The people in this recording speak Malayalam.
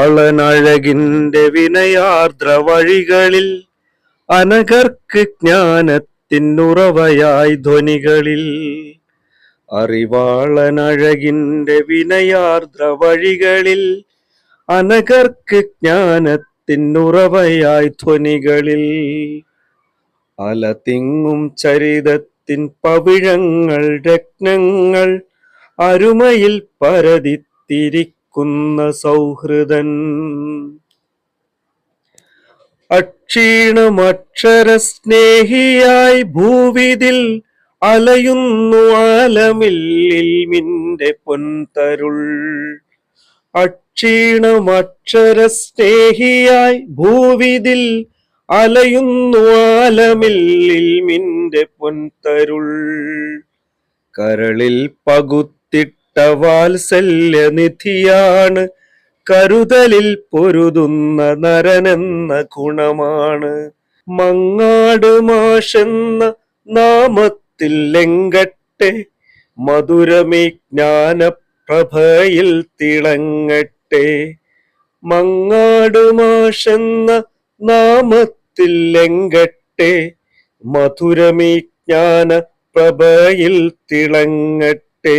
അറിവാളനഴകിന്റെ വിനയാർദ്ര വഴികളിൽ അനകർക്ക് ജ്ഞാനത്തിനുറവയായി ധ്വനികളിൽ അറിവാളനഴകിന്റെ വിനയാർദ്ര വഴികളിൽ അനകർക്ക് ജ്ഞാനത്തിനുറവയായി ധ്വനികളിൽ അലതിങ്ങും ചരിതത്തിൻ പവിഴങ്ങൾ രത്നങ്ങൾ അരുമയിൽ പരതിത്തിരിക്കുന്ന സൗഹൃദൻ. അക്ഷീണമക്ഷര സ്നേഹിയായി ഭൂവിതിൽ അലയുന്നു ആലമില്ലിൽ മിന്റെ പൊൻതരുൾ. അക്ഷീണമക്ഷര സ്നേഹിയായി ഭൂവിതിൽ അലയുന്നു ആലമില്ലിൽ മിന്റെ പൊൻതരുൾ. കരളിൽ പകുത്തിട്ട വാത്സല്യനിധിയാണ് കരുതലിൽ പൊരുതുന്ന നരനെന്ന ഗുണമാണ്. മങ്ങാട് മാഷെന്ന നാമത്തിൽ ലെങ്കട്ടെ മധുരമേ ജ്ഞാനപ്രഭയിൽ തിളങ്ങട്ടെ. മങ്ങാട് മാഷെന്ന നാമത്തിൽ ലെങ്കട്ടെ മധുരമേ ജ്ഞാന പ്രഭയിൽ തിളങ്ങട്ടെ. விட்டே